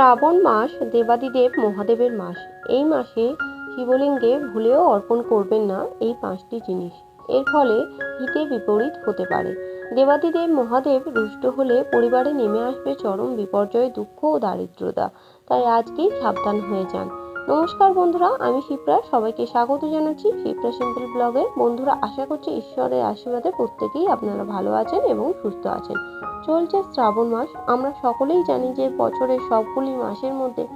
শ্রাবণ মাস দেবাদিদেব মহাদেবের মাস। এই মাসে শিবলিঙ্গে ভুলেও অর্পণ করবেন না এই পাঁচটি জিনিস। এর ফলে হিতে বিপরীত হতে পারে। দেবাদিদেব মহাদেব রুষ্ট হলে পরিবারে নেমে আসবে চরম বিপর্যয়, দুঃখ ও দারিদ্রতা। তাই আজকেই সাবধান হয়ে যান। নমস্কার বন্ধুরা, আমি শিপ্রা। সবাইকে স্বাগত জানাচ্ছি শিপ্রা সিম্পল ব্লগে। বন্ধুরা, আশা করছি ঈশ্বরের আশীর্বাদে প্রত্যেকেই আপনারা ভালো আছেন এবং সুস্থ আছেন। চলছে শ্রাবণ মাস। আমরা সকলেই জানি যে বছরের সবগুলি মাসের মধ্যে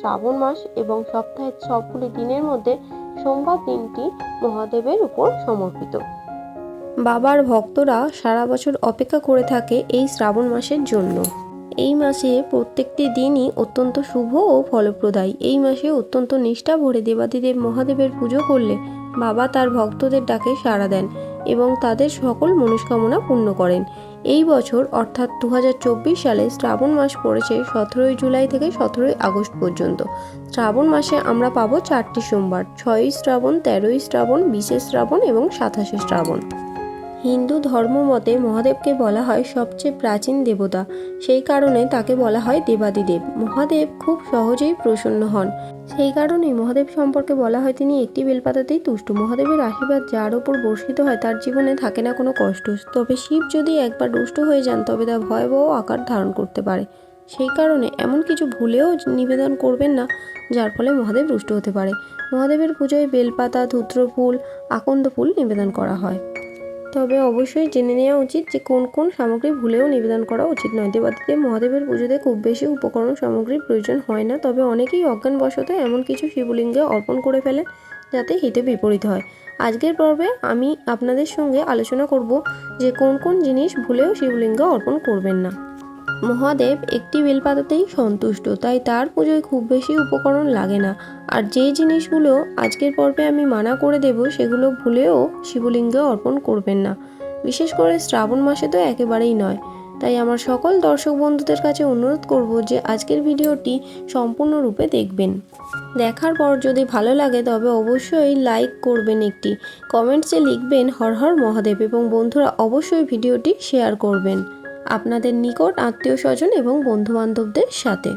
শ্রাবণ মাস এবং সপ্তাহের সবগুলি দিনের মধ্যে সোমবার দিনটি মহাদেবের উপর সমর্পিত। বাবার ভক্তরা সারা বছর অপেক্ষা করে থাকে এই শ্রাবণ মাসের জন্য। এই মাসে প্রত্যেকটি দিনই অত্যন্ত শুভ ও ফলপ্রদায়ী। এই মাসে অত্যন্ত নিষ্ঠা ভরে দেবাদিদেব মহাদেবের পুজো করলে বাবা তার ভক্তদের ডাকে সাড়া দেন এবং তাদের সকল মনস্কামনা পূর্ণ করেন। এই বছর, অর্থাৎ দু হাজার চব্বিশ সালে শ্রাবণ মাস পড়েছে সতেরোই জুলাই থেকে সতেরোই আগস্ট পর্যন্ত। শ্রাবণ মাসে আমরা পাবো চারটি সোমবার, ছয়ই শ্রাবণ, তেরোই শ্রাবণ, বিশে শ্রাবণ এবং সাতাশে শ্রাবণ। হিন্দু ধর্ম মতে মহাদেবকে বলা হয় সবচেয়ে প্রাচীন দেবতা। সেই কারণে তাকে বলা হয় দেবাদিদেব। মহাদেব খুব সহজেই প্রসন্ন হন। সেই কারণেই মহাদেব সম্পর্কে বলা হয় তিনি একটি বেলপাতাতেই তুষ্ট। মহাদেবের আশীর্বাদ যার ওপর বর্ষিত হয় তার জীবনে থাকে না কোনো কষ্ট। তবে শিব যদি একবার রুষ্ট হয়ে যান, তবে তা ভয়াবহ আকার ধারণ করতে পারে। সেই কারণে এমন কিছু ভুলেও নিবেদন করবেন না, যার ফলে মহাদেব রুষ্ট হতে পারে। মহাদেবের পুজোয় বেলপাতা ধূত্র ফুল আকন্দ ফুল নিবেদন করা হয়। তবে অবশ্যই জেনে নেওয়া উচিত যে কোন কোন সামগ্রী ভুলেও নিবেদন করা উচিত নয়। দেবাদিদেব মহাদেবের পুজোতে খুব বেশি উপকরণ সামগ্রীর প্রয়োজন হয় না, তবে অনেকেই অজ্ঞানবশত এমন কিছু শিবলিঙ্গে অর্পণ করে ফেলেন যাতে হিতে বিপরীত হয়। আজকের পর্বে আমি আপনাদের সঙ্গে আলোচনা করব যে কোন কোন জিনিস ভুলেও শিবলিঙ্গে অর্পণ করবেন না। মহাদেব একটি বেলপাতাতেই সন্তুষ্ট, তাই তার পুজোয় খুব বেশি উপকরণ লাগে না। আর যে জিনিসগুলো আজকের পর্বে আমি মানা করে দেব, সেগুলো ভুলেও শিবলিঙ্গে অর্পণ করবেন না। বিশেষ করে শ্রাবণ মাসে তো একেবারেই নয়। তাই আমার সকল দর্শক বন্ধুদের কাছে অনুরোধ করব যে আজকের ভিডিওটি সম্পূর্ণরূপে দেখবেন। দেখার পর যদি ভালো লাগে, তবে অবশ্যই লাইক করবেন একটি। কমেন্টসে লিখবেন হর হর মহাদেব এবং বন্ধুরা অবশ্যই ভিডিওটি শেয়ার করবেন। আপনাদের নিকট আত্মীয় স্বজন এবং বন্ধুবান্ধবদের সাথে।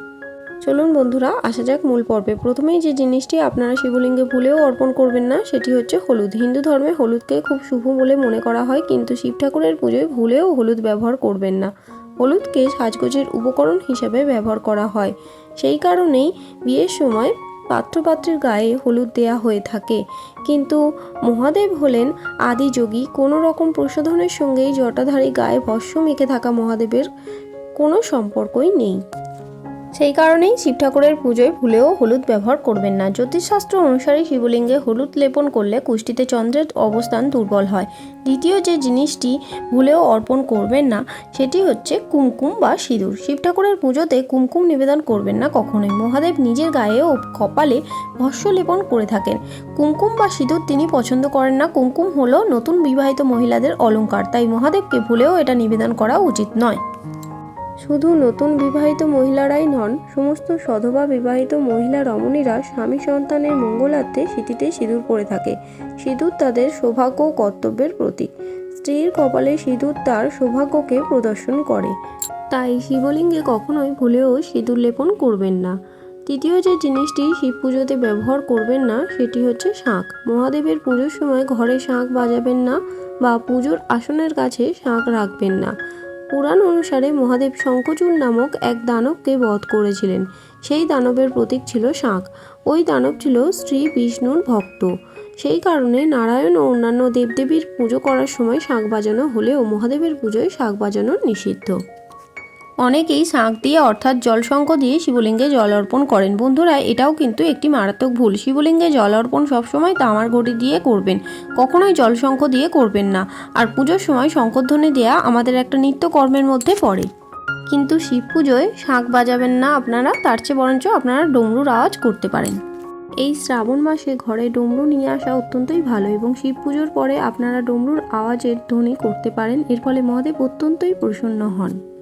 চলুন বন্ধুরা, আসা যাক মূল পর্বে। প্রথমেই যে জিনিসটি আপনারা শিবলিঙ্গে ভুলেও অর্পণ করবেন না, সেটি হচ্ছে হলুদ। হিন্দু ধর্মে হলুদকে খুব শুভ বলে মনে করা হয়, কিন্তু শিব ঠাকুরের পুজোয় ভুলেও হলুদ ব্যবহার করবেন না। হলুদকে সাজগোজের উপকরণ হিসাবে ব্যবহার করা হয়। সেই কারণেই বিয়ের সময় পাত্রপাত্রের গায়ে হলুদ দেয়া হয়ে থাকে। কিন্তু মহাদেব হলেন আদিযোগী কোনো রকম প্রসাধনের সঙ্গেই জটাধারী গায়ে ভস্য মেখে থাকা মহাদেবের কোনো সম্পর্কই নেই। সেই কারণেই শিব ঠাকুরের পুজোয় ভুলেও হলুদ ব্যবহার করবেন না। জ্যোতিষশাস্ত্র অনুসারে শিবলিঙ্গে হলুদ লেপন করলে কুষ্টিতে চন্দ্রের অবস্থান দুর্বল হয়। দ্বিতীয় যে জিনিসটি ভুলেও অর্পণ করবেন না, সেটি হচ্ছে কুমকুম বা সিঁদুর। শিব ঠাকুরের পুজোতে কুমকুম নিবেদন করবেন না কখনোই। মহাদেব নিজের গায়ে ও কপালে ভস্য লেপন করে থাকেন। কুমকুম বা সিঁদুর তিনি পছন্দ করেন না। কুমকুম হলো নতুন বিবাহিত মহিলাদের অলংকার, তাই মহাদেবকে ভুলেও এটা নিবেদন করা উচিত নয়। শুধু নতুন বিবাহিত মহিলারাই নন, সমস্ত সধবা বিবাহিত মহিলা রমণীরা স্বামী সন্তানের মঙ্গলার্থে স্মৃতিতে সিঁদুর পরে থাকে। সিঁদুর তাদের সৌভাগ্য কর্তব্যের প্রতীক। স্ত্রীর কপালে সিঁদুর তার সৌভাগ্যকে প্রদর্শন করে। তাই শিবলিঙ্গে কখনোই ভুলেও সিঁদুর লেপন করবেন না। তৃতীয় যে জিনিসটি শিব পুজোতে ব্যবহার করবেন না, সেটি হচ্ছে শাঁখ। মহাদেবের পুজোর সময় ঘরে শাঁখ বাজাবেন না বা পুজোর আসনের কাছে শাঁখ রাখবেন না। পুরাণ অনুসারে মহাদেব শঙ্খচূড় নামক এক দানবকে বধ করেছিলেন। সেই দানবের প্রতীক ছিল শাঁখ। ওই দানব ছিল শ্রী বিষ্ণুর ভক্ত। সেই কারণে নারায়ণ ও অন্যান্য দেবদেবীর পুজো করার সময় শাঁখ বাজানো হলেও মহাদেবের পুজোয় শাঁখ বাজানো নিষিদ্ধ। অনেকেই শাঁখ দিয়ে, অর্থাৎ জলশঙ্খ দিয়ে শিবলিঙ্গে জল অর্পণ করেন। বন্ধুরা, এটাও কিন্তু একটি মারাত্মক ভুল। শিবলিঙ্গে জল অর্পণ সবসময় তামার ঘটি দিয়ে করবেন। কখনোই জলশঙ্খ দিয়ে করবেন না। আর পুজোর সময় শঙ্করধ্বনি দেয়া আমাদের একটা নিত্য কর্মের মধ্যে পড়ে। কিন্তু শিব পুজোয় শাঁখ বাজাবেন না আপনারা, তার চেয়ে বরঞ্চ আপনারা ডমরুর আওয়াজ করতে পারেন। এই শ্রাবণ মাসে ঘরে ডমরু নিয়ে আসা অত্যন্তই ভালো এবং শিব পুজোর পরে আপনারা ডমরুর আওয়াজের ধ্বনি করতে পারেন। এর ফলে মহাদেব অত্যন্তই প্রসন্ন হন।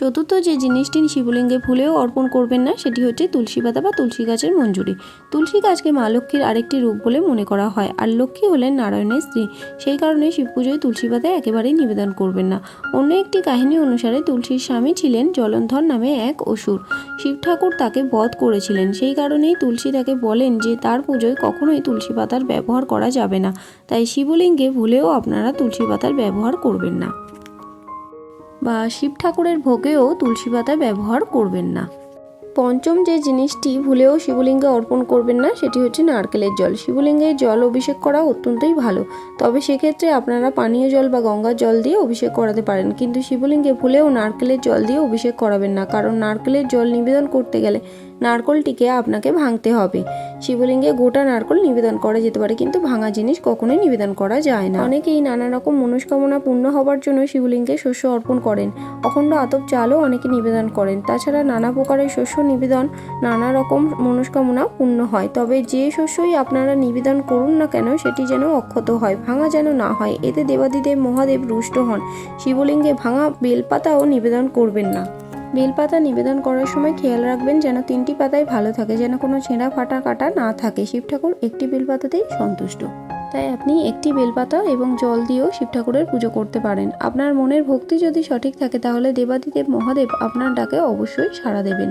চতুর্থ যে জিনিসটি শিবলিঙ্গে ভুলেও অর্পণ করবেন না, সেটি হচ্ছে তুলসী পাতা বা তুলসী গাছের মঞ্জুরি। তুলসী গাছকে মা লক্ষ্মীর আরেকটি রূপ বলে মনে করা হয়। আর লক্ষ্মী হলেন নারায়ণের স্ত্রী। সেই কারণে শিব পুজোয় তুলসী পাতা একেবারেই নিবেদন করবেন না। অন্য একটি কাহিনী অনুসারে তুলসীর স্বামী ছিলেন জলন্ধর নামে এক অসুর। শিব ঠাকুর তাকে বধ করেছিলেন। সেই কারণেই তুলসী তাকে বলেন যে, তার পুজোয় কখনোই তুলসী পাতার ব্যবহার করা যাবে না। তাই শিবলিঙ্গে ভুলেও আপনারা তুলসী পাতার ব্যবহার করবেন না। বা শিব ঠাকুরের ভোগেও তুলসী পাতা ব্যবহার করবেন না। পঞ্চম যে জিনিসটি ভুলেও শিবলিঙ্গে অর্পণ করবেন না, সেটি হচ্ছে নারকেলের জল। শিবলিঙ্গে জল অভিষেক করা অত্যন্তই ভালো। তবে সেক্ষেত্রে আপনারা পানীয় জল বা গঙ্গার জল দিয়ে অভিষেক করাতে পারেন। কিন্তু শিবলিঙ্গে ভুলেও নারকেলের জল দিয়ে অভিষেক করাবেন না। কারণ নারকেলের জল নিবেদন করতে গেলে নারকলটিকে আপনাকে ভাঙতে হবে। শিবলিঙ্গে গোটা নারকল নিবেদন করা যেতে পারে, কিন্তু ভাঙা জিনিস কখনোই নিবেদন করা যায় না। অনেকেই নানা রকম মনস্কামনা পূর্ণ হবার জন্য শিবলিঙ্গে শস্য অর্পণ করেন। অখণ্ড আতপ চালও অনেকে নিবেদন করেন। তাছাড়া নানা প্রকারের শস্য নিবেদন নানা রকম মনস্কামনা পূর্ণ হয়। তবে যে শস্যই আপনারা নিবেদন করুন না কেন, সেটি যেন অক্ষত হয়, ভাঙা যেন না হয়। এতে দেবাদিদেব মহাদেব রুষ্ট হন। শিবলিঙ্গে ভাঙা বেলপাতাও নিবেদন করবেন না। বেলপাতা নিবেদন করার সময় খেয়াল রাখবেন যেন তিনটি পাতাই ভালো থাকে, যেন কোনো ছেঁড়া, ফাটা, কাটা না থাকে। শিব ঠাকুর একটি বেলপাতাতেই সন্তুষ্ট। তাই আপনি একটি বেলপাতা এবং জল দিয়েও শিব ঠাকুরের পুজো করতে পারেন। আপনার মনের ভক্তি যদি সঠিক থাকে, তাহলে দেবাদিদেব মহাদেব আপনার ডাকে অবশ্যই সাড়া দেবেন।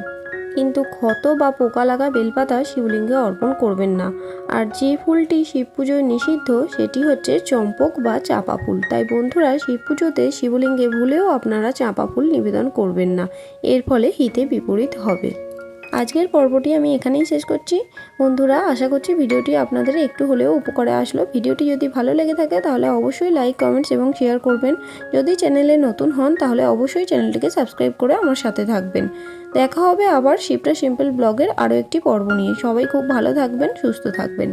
কিন্তু ক্ষত বা পোকা লাগা বেলপাতা শিবলিঙ্গে অর্পণ করবেন না। আর যে ফুলটি শিব পুজোয় নিষিদ্ধ, সেটি হচ্ছে চম্পক বা চাঁপা ফুল। তাই বন্ধুরা শিব পুজোতে শিবলিঙ্গে ভুলেও আপনারা চাঁপা ফুল নিবেদন করবেন না। এর ফলে হিতে বিপরীত হবে। আজকের পর্বটি আমি এখানেই শেষ করছি। বন্ধুরা, আশা করছি ভিডিওটি আপনাদের একটু হলেও উপকারে আসলো। ভিডিওটি যদি ভালো লেগে থাকে, তাহলে অবশ্যই লাইক, কমেন্টস এবং শেয়ার করবেন। যদি চ্যানেলে নতুন হন, তাহলে অবশ্যই চ্যানেলটিকে সাবস্ক্রাইব করে আমার সাথে থাকবেন। দেখা হবে আবার শিপটা সিম্পল ব্লগের আরও একটি পর্ব নিয়ে। সবাই খুব ভালো থাকবেন, সুস্থ থাকবেন।